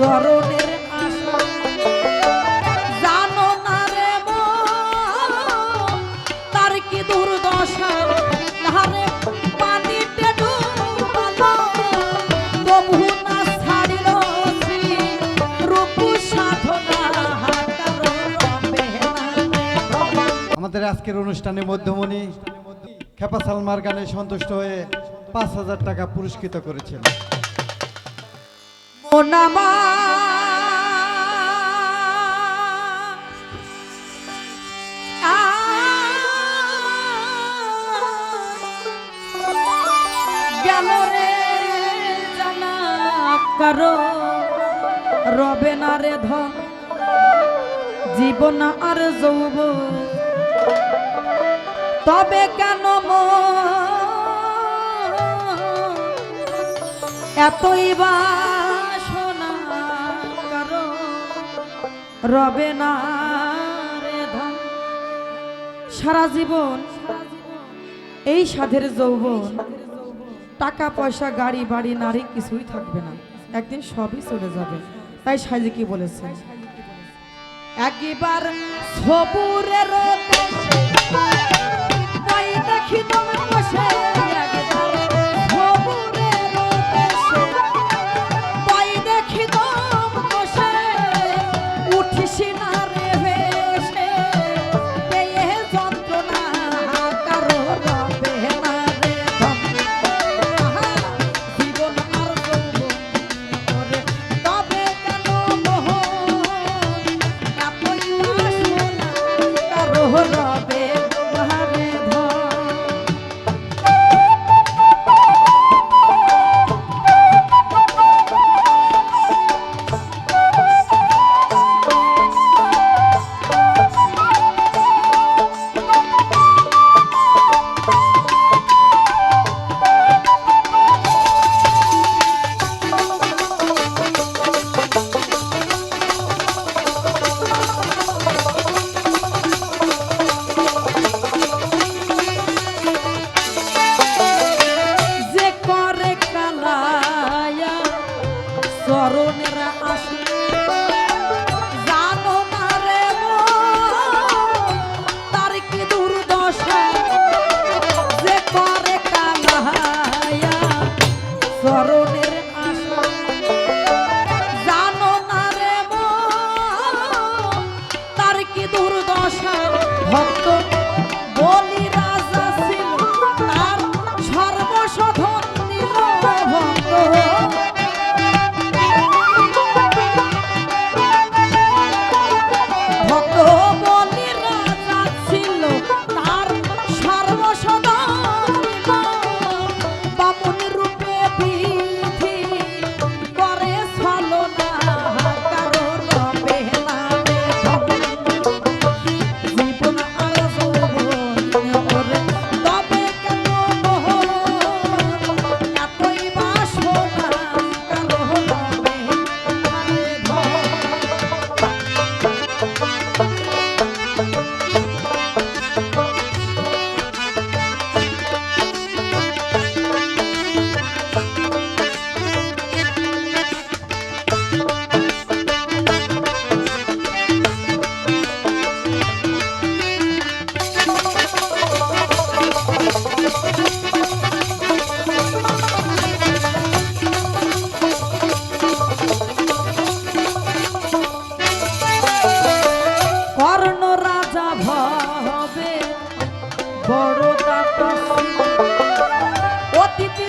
চরণের আশা। জানো না রে তার কি দুর্দশা? ধারে পানিতে ডুবালো তবু না ছাড়িল শ্রী সাধনা হাতার রবে না রে আমাদের আজকের অনুষ্ঠানে মধ্যমণি খেপা সালমার গানে সন্তুষ্ট হয়ে পাঁচ হাজার টাকা পুরস্কৃত করেছেন। মোনামা রে জানা কারও রবে না রে ধন। জীবন আর যৌব। তবে কেন এতই বাসনা কারও রবে না রে ধন। সারা জীবন এই সাধের যৌবন। টাকা পয়সা গাড়ি, বাড়ি, নারী কিছুই থাকবে না। একদিন সবই চলে যাবে। তাই সাজি কি বলেছে একবার সবুরের দেশে বড় দাতা অতিথি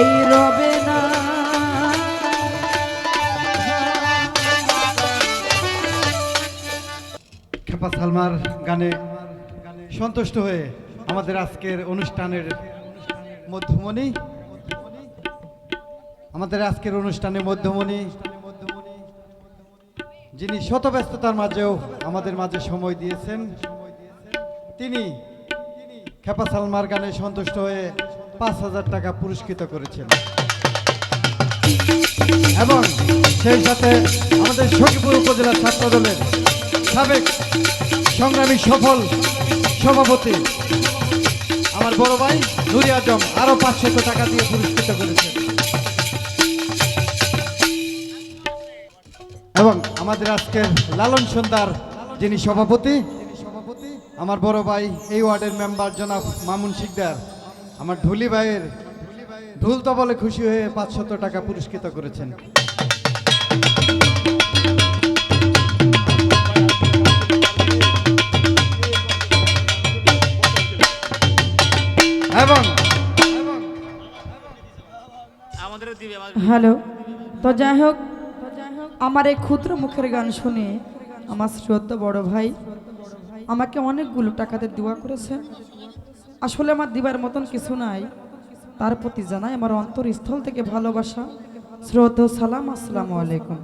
এই রবে না। খেপা সালমার গানে সন্তুষ্ট হয়ে আমাদের আজকের অনুষ্ঠানের মধ্যমণি, আমাদের আজকের অনুষ্ঠানের মধ্যমণি, যিনি শত ব্যস্ততার মাঝেও আমাদের মাঝে সময় দিয়েছেন, তিনি খেপা সালমার গানে সন্তুষ্ট হয়ে পাঁচ হাজার টাকা পুরস্কৃত করেছেন। এবং সেই সাথে আমাদের সখীপুর উপজেলা ছাত্র দলের সাবেক সংগ্রামী সফল সভাপতি আমার বড় ভাই নুরি আজম আরও পাঁচশত টাকা দিয়ে পুরস্কৃত করেছেন। এবং আমাদের আজকের লালন সন্ধ্যার যিনি সভাপতি, আমার বড় ভাই এই ওয়ার্ডের মেম্বার জনাব মামুন শিকদার। আমার ঢুলি ভাইয়ের ঢুল তবলে খুশি হয়ে পাঁচশত টাকা পুরস্কৃত করেছেন। এবং আমাদের হ্যালো তো যাই হোক আমার এই ক্ষুদ্র মুখের গান শুনে আমার শ্রদ্ধ বড় ভাই আমাকে অনেকগুলো টাকাতে দোয়া করেছে। আসলে আমার দিবার মতন কিছু নাই। তার প্রতি জানাই আমার অন্তরস্থল থেকে ভালোবাসা। শ্রদ্ধ সালাম, আসসালামু আলাইকুম।